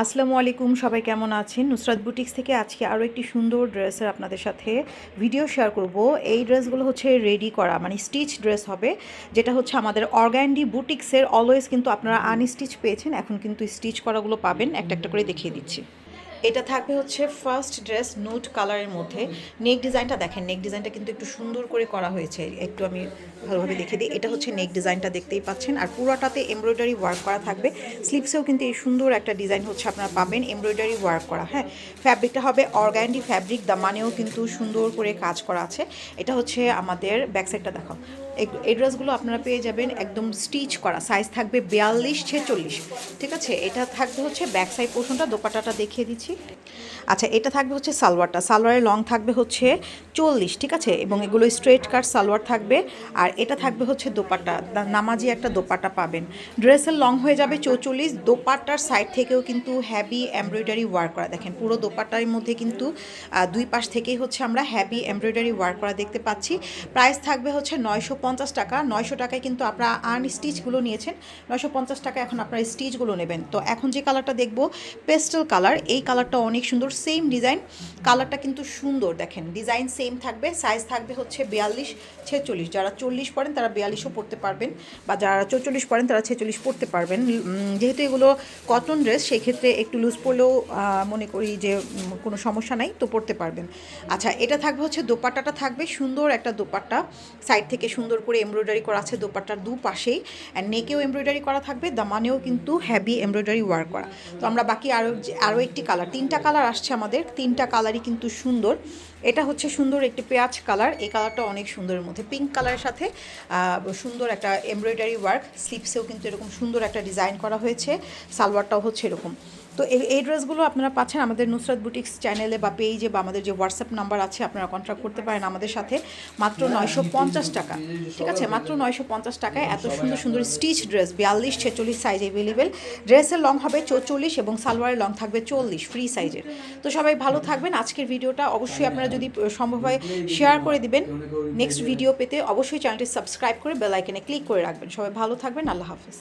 আসসালামু আলাইকুম সবাই কেমন আছেন? নুসরাত বুটিক্স থেকে আজকে আরও একটি সুন্দর ড্রেসের আপনাদের সাথে ভিডিও শেয়ার করব। এই ড্রেসগুলো হচ্ছে রেডি করা মানে স্টিচ ড্রেস হবে যেটা হচ্ছে আমাদের অর্গ্যান্ডি বুটিক্সের অলওয়েজ কিন্তু আপনারা আনস্টিচ পেয়েছেন এখন কিন্তু স্টিচ করাগুলো পাবেন। একটা একটা করে দেখিয়ে দিচ্ছি। এটা থাকবে হচ্ছে ফার্স্ট ড্রেস নুট কালারের মধ্যে। নেক ডিজাইনটা দেখেন নেক ডিজাইনটা কিন্তু একটু সুন্দর করে করা হয়েছে। একটু আমি ভালোভাবে দেখে দিই। এটা হচ্ছে নেক ডিজাইনটা দেখতেই পাচ্ছেন। আর পুরোটাতে এমব্রয়ডারি ওয়ার্ক করা থাকবে। স্লিপসেও কিন্তু এই সুন্দর একটা ডিজাইন হচ্ছে আপনারা পাবেন এমব্রয়ডারি ওয়ার্ক করা হ্যাঁ? ফ্যাব্রিকটা হবে অর্গ্যান্ডি ফ্যাব্রিক দামানেও কিন্তু সুন্দর করে কাজ করা আছে। এটা হচ্ছে আমাদের ব্যাক সাইডটা দেখাও। এই- ড্রেসগুলো আপনারা পেয়ে যাবেন একদম স্টিচ করা। সাইজ থাকবে বিয়াল্লিশ, ছেচল্লিশ। ঠিক আছে? এটা থাকবে হচ্ছে ব্যাক সাইড পোর্শনটা দোপাটাটা দেখিয়ে দিচ্ছি। আচ্ছা এটা থাকবে হচ্ছে সালোয়ারটা। সালোয়ারের লং থাকবে হচ্ছে চল্লিশ, ঠিক আছে? এবং এগুলো স্ট্রেট কাট সালোয়ার থাকবে। আর এটা থাকবে হচ্ছে দোপাট্টা। দা- নামাজি একটা দোপাটা পাবেন। ড্রেসের লং হয়ে যাবে চৌচল্লিশ। দোপাট্টার সাইড থেকেও কিন্তু হ্যাভি এমব্রয়ডারি ওয়ার্ক করা। দেখেন, পুরো দোপাট্টার মধ্যে কিন্তু দুই পাশ থেকেই হচ্ছে আমরা হ্যাভি এমব্রয়ডারি ওয়ার্ক করা দেখতে পাচ্ছি। প্রাইস থাকবে হচ্ছে নয়শো পঞ্চাশ টাকা, নয়শো টাকায় কিন্তু আপনারা আর্ন স্টিচগুলো নিয়েছেন। নয়শো পঞ্চাশ টাকা এখন আপনারা স্টিচগুলো নেবেন। তো এখন যে কালারটা দেখব পেস্টেল কালার এই কালারটা অনেক সুন্দর সেম ডিজাইন কালারটা কিন্তু সুন্দর, দেখেন ডিজাইন সেম থাকবে সাইজ থাকবে হচ্ছে বিয়াল্লিশ, ছেচল্লিশ। যারা চল্লিশ পড়েন, তারা বিয়াল্লিশও পড়তে পারবেন। বা যারা চৌচল্লিশ পড়েন, তারা ছেচল্লিশ পড়তে পারবেন। যেহেতু এগুলো কটন ড্রেস সেক্ষেত্রে একটু লুজ পড়লেও মনে করি যে কোনো সমস্যা নাই, তো পড়তে পারবেন। আচ্ছা এটা থাকবে হচ্ছে দোপাট্টাটা থাকবে, সুন্দর একটা দোপাট্টা। সাইড থেকে সুন্দর করে এমব্রয়ডারি করা আছে, দোপাট্টার দু পাশেই অ্যান্ড নেকেও এমব্রয়ডারি করা থাকবে, দামানেও কিন্তু হ্যাভি এমব্রয়ডারি ওয়ার্ক করা। তো আমরা বাকি আরও আরও একটি কালার তিনটা কালার আসছে আমাদের, তিনটা কালারই কিন্তু সুন্দর। এটা হচ্ছে সুন্দর একটি পেঁয়াজ কালার এই কালারটা অনেক সুন্দরের মধ্যে। পিঙ্ক কালারের সাথে সুন্দর একটা এমব্রয়ডারি ওয়ার্ক স্লিপসেও কিন্তু এরকম সুন্দর একটা ডিজাইন করা হয়েছে, সালোয়ারটাও হচ্ছে এরকম। তো এই ড্রেসগুলো আপনারা পাচ্ছেন আমাদের নুসরাত বুটিক্স চ্যানেলে বা পেজে বা আমাদের যে হোয়াটসঅ্যাপ নাম্বার আছে, আপনারা কন্ট্যাক্ট করতে পারেন আমাদের সাথে। মাত্র নয়শো পঞ্চাশ টাকা। ঠিক আছে? মাত্র নয়শো পঞ্চাশ টাকায় এত সুন্দর সুন্দর স্টিচ ড্রেস বিয়াল্লিশ, ছেচল্লিশ সাইজ অ্যাভেলেবেল ড্রেসের লং হবে চৌচল্লিশ এবং সালোয়ারের লং থাকবে চল্লিশ ফ্রি সাইজের তো সবাই ভালো থাকবেন। আজকের ভিডিওটা অবশ্যই আপনারা যদি সম্ভব হয় শেয়ার করে দিবেন। নেক্সট ভিডিও পেতে অবশ্যই চ্যানেলটি সাবস্ক্রাইব করে বেল আইকনে ক্লিক করে রাখবেন। সবাই ভালো থাকবেন। আল্লাহ হাফিজ।